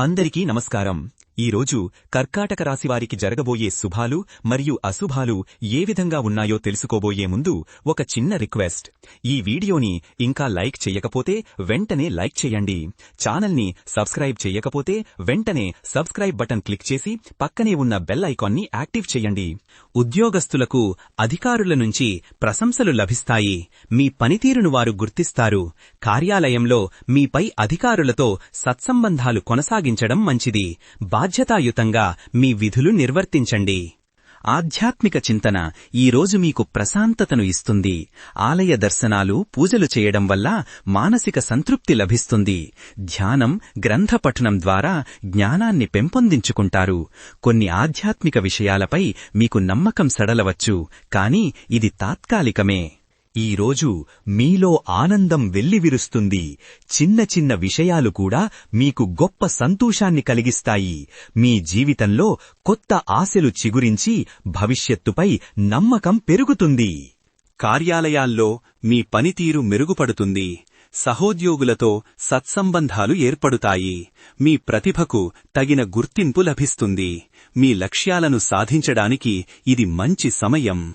అందరికీ నమస్కారం. ఈరోజు కర్కాటక రాశివారికి జరగబోయే శుభాలు మరియు అశుభాలు ఏ విధంగా ఉన్నాయో తెలుసుకోబోయే ముందు ఒక చిన్న రిక్వెస్ట్. ఈ వీడియోని ఇంకా లైక్ చెయ్యకపోతే వెంటనే లైక్ చేయండి. ఛానల్ని సబ్స్క్రైబ్ చెయ్యకపోతే వెంటనే సబ్స్క్రైబ్ బటన్ క్లిక్ చేసి పక్కనే ఉన్న బెల్ ఐకాన్ని యాక్టివ్ చేయండి. ఉద్యోగస్తులకు అధికారుల నుంచి ప్రశంసలు లభిస్తాయి. మీ పనితీరును వారు గుర్తిస్తారు. కార్యాలయంలో మీపై అధికారులతో సత్సంబంధాలు కొనసాగి ఉపయోగించడం మంచిది. బాధ్యతాయుతంగా మీ విధులు నిర్వర్తించండి. ఆధ్యాత్మిక చింతన ఈరోజు మీకు ప్రశాంతతను ఇస్తుంది. ఆలయ దర్శనాలు పూజలు చేయడం వల్ల మానసిక సంతృప్తి లభిస్తుంది. ధ్యానం గ్రంథపఠనం ద్వారా జ్ఞానాన్ని పెంపొందించుకుంటారు. కొన్ని ఆధ్యాత్మిక విషయాలపై మీకు నమ్మకం సడలవచ్చు కాని ఇది తాత్కాలికమే. ఈరోజు మీలో ఆనందం వెల్లివిరుస్తుంది. చిన్న చిన్న విషయాలు కూడా మీకు గొప్ప సంతోషాన్ని కలిగిస్తాయి. మీ జీవితంలో కొత్త ఆశలు చిగురించి భవిష్యత్తుపై నమ్మకం పెరుగుతుంది. కార్యాలయాల్లో మీ పనితీరు మెరుగుపడుతుంది. సహోద్యోగులతో సత్సంబంధాలు ఏర్పడుతాయి. మీ ప్రతిభకు తగిన గుర్తింపు లభిస్తుంది. మీ లక్ష్యాలను సాధించడానికి ఇది మంచి సమయం.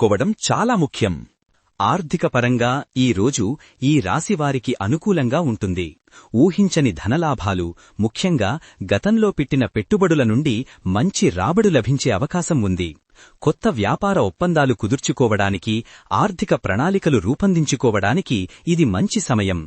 తీసుకోవడం చాలా ముఖ్యం. ఆర్థిక పరంగా ఈ రోజు ఈ రాశివారికి అనుకూలంగా ఉంటుంది. ఊహించని ధనలాభాలు ముఖ్యంగా గతంలో పెట్టిన పెట్టుబడుల నుండి మంచి రాబడు లభించే అవకాశం ఉంది. కొత్త వ్యాపార ఒప్పందాలు కుదుర్చుకోవడానికి ఆర్థిక ప్రణాళికలు రూపొందించుకోవడానికి ఇది మంచి సమయం.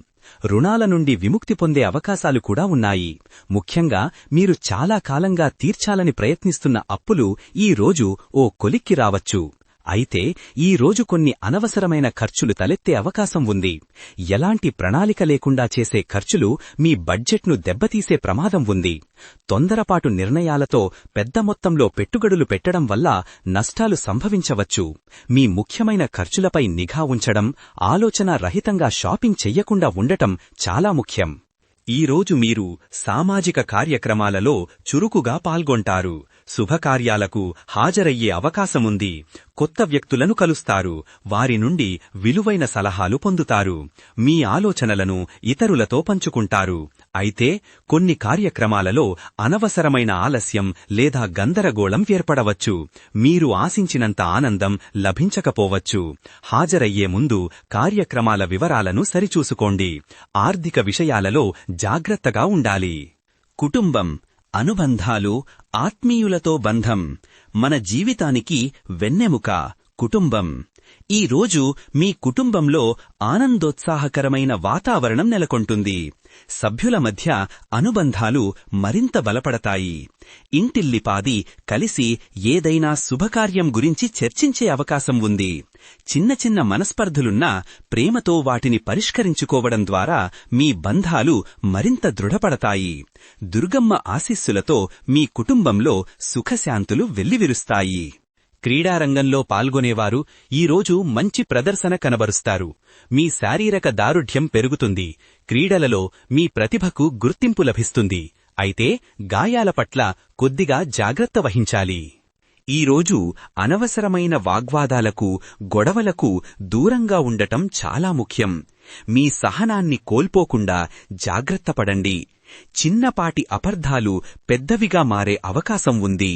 రుణాల నుండి విముక్తి పొందే అవకాశాలు కూడా ఉన్నాయి. ముఖ్యంగా మీరు చాలా కాలంగా తీర్చాలని ప్రయత్నిస్తున్న అప్పులు ఈ రోజు ఓ కొలిక్కి రావచ్చు. అయితే ఈ రోజు కొన్ని అనవసరమైన ఖర్చులు తలెత్తే అవకాశం ఉంది. ఎలాంటి ప్రణాళిక లేకుండా చేసే ఖర్చులు మీ బడ్జెట్ను దెబ్బతీసే ప్రమాదం ఉంది. తొందరపాటు నిర్ణయాలతో పెద్ద మొత్తంలో పెట్టుబడులు పెట్టడం వల్ల నష్టాలు సంభవించవచ్చు. మీ ముఖ్యమైన ఖర్చులపై నిఘా ఉంచడం ఆలోచన రహితంగా షాపింగ్ చెయ్యకుండా ఉండటం చాలా ముఖ్యం. ఈరోజు మీరు సామాజిక కార్యక్రమాలలో చురుకుగా పాల్గొంటారు. శుభకార్యాలకు హాజరయ్యే అవకాశముంది. కొత్త వ్యక్తులను కలుస్తారు. వారి నుండి విలువైన సలహాలు పొందుతారు. మీ ఆలోచనలను ఇతరులతో పంచుకుంటారు. అయితే కొన్ని కార్యక్రమాలలో అనవసరమైన ఆలస్యం లేదా గందరగోళం ఏర్పడవచ్చు. మీరు ఆశించినంత ఆనందం లభించకపోవచ్చు. హాజరయ్యే ముందు కార్యక్రమాల వివరాలను సరిచూసుకోండి. ఆర్థిక విషయాలలో జాగ్రత్తగా ఉండాలి. కుటుంబం అనుబంధాలు ఆత్మీయులతో బంధం మన జీవితానికి వెన్నెముక కుటుంబం. ఈ రోజు మీ కుటుంబంలో ఆనందోత్సాహకరమైన వాతావరణం నెలకొంటుంది. సభ్యుల మధ్య అనుబంధాలు మరింత బలపడతాయి. ఇంటిల్లిపాది కలిసి ఏదైనా శుభకార్యం గురించి చర్చించే అవకాశం ఉంది. చిన్న చిన్న మనస్పర్ధలున్నా ప్రేమతో వాటిని పరిష్కరించుకోవడం ద్వారా మీ బంధాలు మరింత దృఢపడతాయి. దుర్గమ్మ ఆశీస్సులతో మీ కుటుంబంలో సుఖశాంతులు వెల్లివిరుస్తాయి. క్రీడారంగంలో పాల్గొనేవారు ఈరోజు మంచి ప్రదర్శన కనబరుస్తారు. మీ శారీరక దారుఢ్యం పెరుగుతుంది. క్రీడలలో మీ ప్రతిభకు గుర్తింపు లభిస్తుంది. అయితే గాయాల పట్ల కొద్దిగా జాగ్రత్త వహించాలి. ఈరోజు అనవసరమైన వాగ్వాదాలకు గొడవలకు దూరంగా ఉండటం చాలా ముఖ్యం. మీ సహనాన్ని కోల్పోకుండా జాగ్రత్తపడండి చిన్నపాటి అపర్ధాలు పెద్దవిగా మారే అవకాశం ఉంది.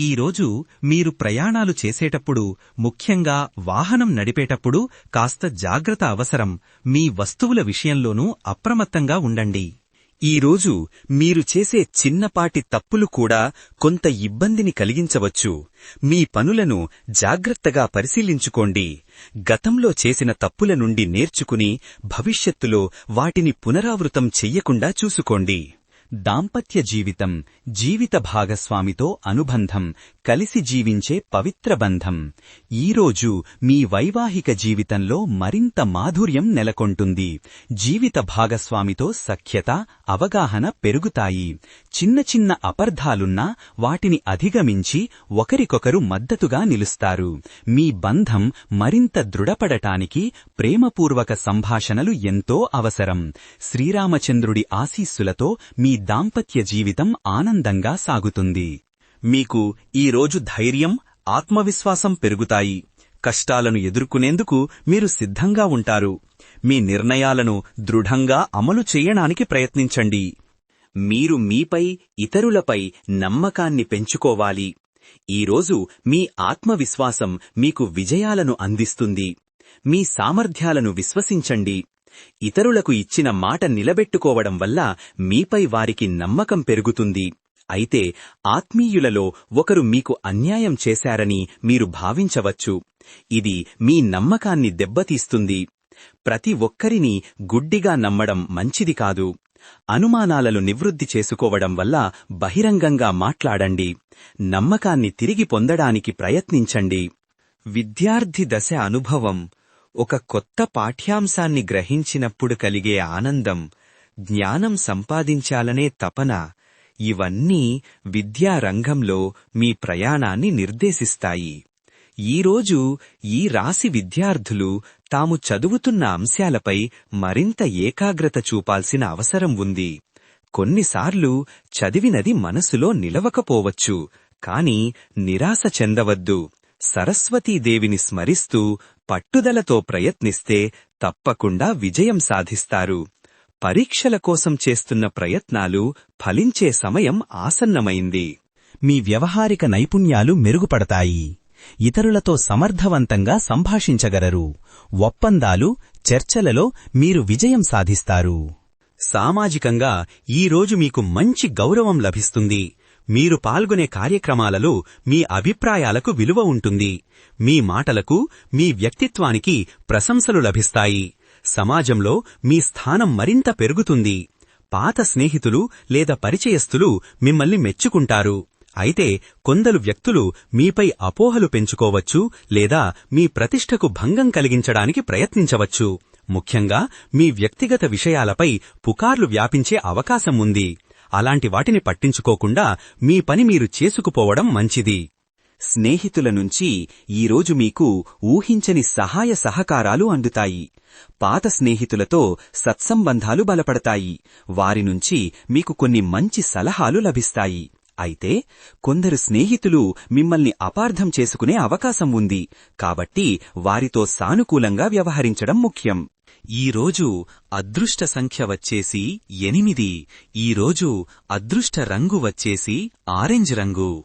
ఈరోజు మీరు ప్రయాణాలు చేసేటప్పుడు ముఖ్యంగా వాహనం నడిపేటప్పుడు కాస్త జాగ్రత్త అవసరం. మీ వస్తువుల విషయంలోనూ అప్రమత్తంగా ఉండండి. ఈరోజు మీరు చేసే చిన్నపాటి తప్పులు కూడా కొంత ఇబ్బందిని కలిగించవచ్చు. మీ పనులను జాగ్రత్తగా పరిశీలించుకోండి. గతంలో చేసిన తప్పుల నుండి నేర్చుకుని భవిష్యత్తులో వాటిని పునరావృతం చెయ్యకుండా చూసుకోండి. దాంపత్య జీవితం జీవిత భాగస్వామితో అనుబంధం కలిసి జీవించే పవిత్ర బంధం. ఈరోజు మీ వైవాహిక జీవితంలో మరింత మాధుర్యం నెలకొంటుంది. జీవిత భాగస్వామితో సఖ్యత అవగాహన పెరుగుతాయి. చిన్న చిన్న అపర్ధాలున్నా వాటిని అధిగమించి ఒకరికొకరు మద్దతుగా నిలుస్తారు. మీ బంధం మరింత దృఢపడటానికి ప్రేమపూర్వక సంభాషణలు ఎంతో అవసరం. శ్రీరామచంద్రుడి ఆశీస్సులతో మీ దాంపత్య జీవితం ఆనందంగా సాగుతుంది. మీకు ఈరోజు ధైర్యం ఆత్మవిశ్వాసం పెరుగుతాయి. కష్టాలను ఎదుర్కొనేందుకు మీరు సిద్ధంగా ఉంటారు. మీ నిర్ణయాలను దృఢంగా అమలు చేయడానికి ప్రయత్నించండి. మీరు మీపై ఇతరులపై నమ్మకాన్ని పెంచుకోవాలి. ఈరోజు మీ ఆత్మవిశ్వాసం మీకు విజయాలను అందిస్తుంది. మీ సామర్థ్యాలను విశ్వసించండి. ఇతరులకు ఇచ్చిన మాట నిలబెట్టుకోవడం వల్ల మీపై వారికి నమ్మకం పెరుగుతుంది. అయితే ఆత్మీయులలో ఒకరు మీకు అన్యాయం చేశారని మీరు భావించవచ్చు. ఇది మీ నమ్మకాన్ని దెబ్బతీస్తుంది. ప్రతి ఒక్కరిని గుడ్డిగా నమ్మడం మంచిది కాదు. అనుమానాలను నివృత్తి చేసుకోవడం వల్ల బహిరంగంగా మాట్లాడండి. నమ్మకాన్ని తిరిగి పొందడానికి ప్రయత్నించండి. విద్యార్థి దశ అనుభవం. ఒక కొత్త పాఠ్యాంశాన్ని గ్రహించినప్పుడు కలిగే ఆనందం జ్ఞానం సంపాదించాలనే తపన ఇవన్నీ విద్యారంగంలో మీ ప్రయాణాన్ని నిర్దేశిస్తాయి. ఈరోజు ఈ రాశి విద్యార్థులు తాము చదువుతున్న అంశాలపై మరింత ఏకాగ్రత చూపాల్సిన అవసరం ఉంది. కొన్నిసార్లు చదివినది మనసులో నిలవకపోవచ్చు కాని నిరాశ చెందవద్దు. సరస్వతీదేవిని స్మరిస్తూ పట్టుదలతో ప్రయత్నిస్తే తప్పకుండా విజయం సాధిస్తారు. పరీక్షల కోసం చేస్తున్న ప్రయత్నాలు ఫలించే సమయం ఆసన్నమైంది. మీ వ్యవహారిక నైపుణ్యాలు మెరుగుపడతాయి. ఇతరులతో సమర్థవంతంగా సంభాషించగలరు. ఒప్పందాలు చర్చలలో మీరు విజయం సాధిస్తారు. సామాజికంగా ఈరోజు మీకు మంచి గౌరవం లభిస్తుంది. మీరు పాల్గొనే కార్యక్రమాలలో మీ అభిప్రాయాలకు విలువ ఉంటుంది. మీ మాటలకు మీ వ్యక్తిత్వానికి ప్రశంసలు లభిస్తాయి. సమాజంలో మీ స్థానం మరింత పెరుగుతుంది. పాత స్నేహితులు లేదా పరిచయస్తులు మిమ్మల్ని మెచ్చుకుంటారు. అయితే కొందరు వ్యక్తులు మీపై అపోహలు పెంచుకోవచ్చు లేదా మీ ప్రతిష్టకు భంగం కలిగించడానికి ప్రయత్నించవచ్చు. ముఖ్యంగా మీ వ్యక్తిగత విషయాలపై పుకార్లు వ్యాపించే అవకాశం ఉంది. అలాంటి వాటిని పట్టించుకోకుండా మీ పని మీరు చేసుకుపోవడం మంచిది. స్నేహితుల నుంచి ఈరోజు మీకు ఊహించని సహాయ సహకారాలు అందుతాయి. పాత స్నేహితులతో సత్సంబంధాలు బలపడతాయి. వారి నుంచి మీకు కొన్ని మంచి సలహాలు లభిస్తాయి. అయితే కొందరు స్నేహితులు మిమ్మల్ని అపార్థం చేసుకునే అవకాశం ఉంది. కాబట్టి వారితో సానుకూలంగా వ్యవహరించడం ముఖ్యం. ఈరోజు అదృష్ట సంఖ్య వచ్చేసి ఎనిమిది. ఈరోజు అదృష్ట రంగు వచ్చేసి ఆరెంజ్ రంగు.